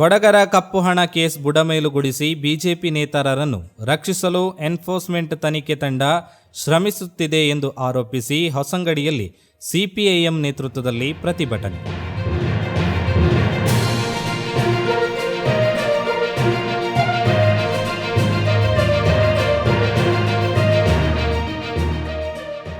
ಕೊಡಗರ ಕಪ್ಪು ಹಣ case ಬುಡಮೇಲುಗೊಳಿಸಿ BJP ನೇತಾರರನ್ನು ರಕ್ಷಿಸಲು ಎನ್ಫೋರ್ಸ್ಮೆಂಟ್ ತನಿಖೆ ತಂಡ ಶ್ರಮಿಸುತ್ತಿದೆ ಎಂದು ಆರೋಪಿಸಿ ಹೊಸಂಗಡಿಯಲ್ಲಿ ಸಿಪಿಐಎಂ ನೇತೃತ್ವದಲ್ಲಿ ಪ್ರತಿಭಟನೆ.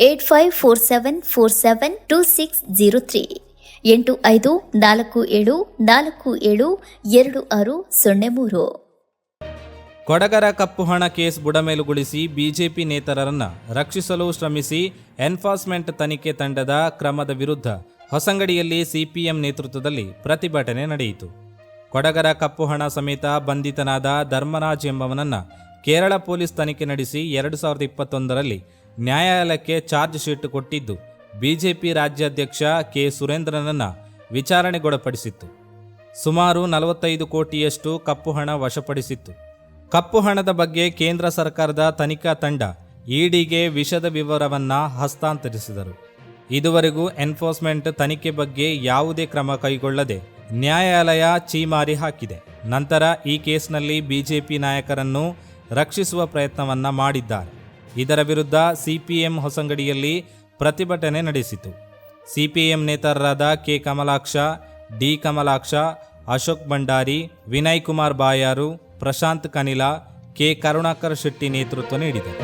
Eight five four seven four seven two six zero three. ಎಂಟು ಐದು ನಾಲ್ಕು ಏಳು ನಾಲ್ಕು ಏಳು ಎರಡು ಆರು ಸೊನ್ನೆ ಮೂರು. ಕೊಡಗರ ಕಪ್ಪು ಹಣ ಕೇಸ್ ಬುಡಮೇಲುಗೊಳಿಸಿ ಬಿಜೆಪಿ ನೇತರರನ್ನು ರಕ್ಷಿಸಲು ಶ್ರಮಿಸಿ ಎನ್ಫೋರ್ಸ್ಮೆಂಟ್ ತನಿಖೆ ತಂಡದ ಕ್ರಮದ ವಿರುದ್ಧ ಹೊಸಂಗಡಿಯಲ್ಲಿ ಸಿಪಿಎಂ ನೇತೃತ್ವದಲ್ಲಿ ಪ್ರತಿಭಟನೆ ನಡೆಯಿತು. ಕೊಡಗರ ಕಪ್ಪು ಹಣ ಸಮೇತ ಬಂಧಿತನಾದ ಧರ್ಮರಾಜ್ ಎಂಬವನನ್ನ ಕೇರಳ ಪೊಲೀಸ್ ತನಿಖೆ ನಡೆಸಿ ಎರಡು ಸಾವಿರದ ಇಪ್ಪತ್ತೊಂದರಲ್ಲಿ ನ್ಯಾಯಾಲಯಕ್ಕೆ ಚಾರ್ಜ್ ಶೀಟ್ ಕೊಟ್ಟಿದ್ದು ಬಿಜೆಪಿ ರಾಜ್ಯಾಧ್ಯಕ್ಷ ಕೆ ಸುರೇಂದ್ರನನ್ನ ವಿಚಾರಣೆಗೊಳಪಡಿಸಿತ್ತು. ಸುಮಾರು ನಲವತ್ತೈದು ಕೋಟಿಯಷ್ಟು ಕಪ್ಪು ಹಣ ವಶಪಡಿಸಿತ್ತು. ಕಪ್ಪು ಹಣದ ಬಗ್ಗೆ ಕೇಂದ್ರ ಸರ್ಕಾರದ ತನಿಖಾ ತಂಡ ಇಡಿಗೆ ವಿಷದ ವಿವರವನ್ನ ಹಸ್ತಾಂತರಿಸಿದರು. ಇದುವರೆಗೂ ಎನ್ಫೋರ್ಸ್ಮೆಂಟ್ ತನಿಖೆ ಬಗ್ಗೆ ಯಾವುದೇ ಕ್ರಮ ಕೈಗೊಳ್ಳದೆ ನ್ಯಾಯಾಲಯ ಚೀಮಾರಿ ಹಾಕಿದೆ. ನಂತರ ಈ ಕೇಸ್ನಲ್ಲಿ ಬಿಜೆಪಿ ನಾಯಕರನ್ನು ರಕ್ಷಿಸುವ ಪ್ರಯತ್ನವನ್ನ ಮಾಡಿದ್ದಾರೆ. ಇದರ ವಿರುದ್ಧ ಸಿಪಿಎಂ ಹೊಸಂಗಡಿಯಲ್ಲಿ ಪ್ರತಿಭಟನೆ ನಡೆಸಿತು. CPM ನೇತಾರರಾದ K Kamalaksha, D Kamalaksha, Ashok Bhandari, Vinay Kumar Bayar, Prashant Kanila, K Karunakar Shetty ನೇತೃತ್ವ ನೀಡಿದರು.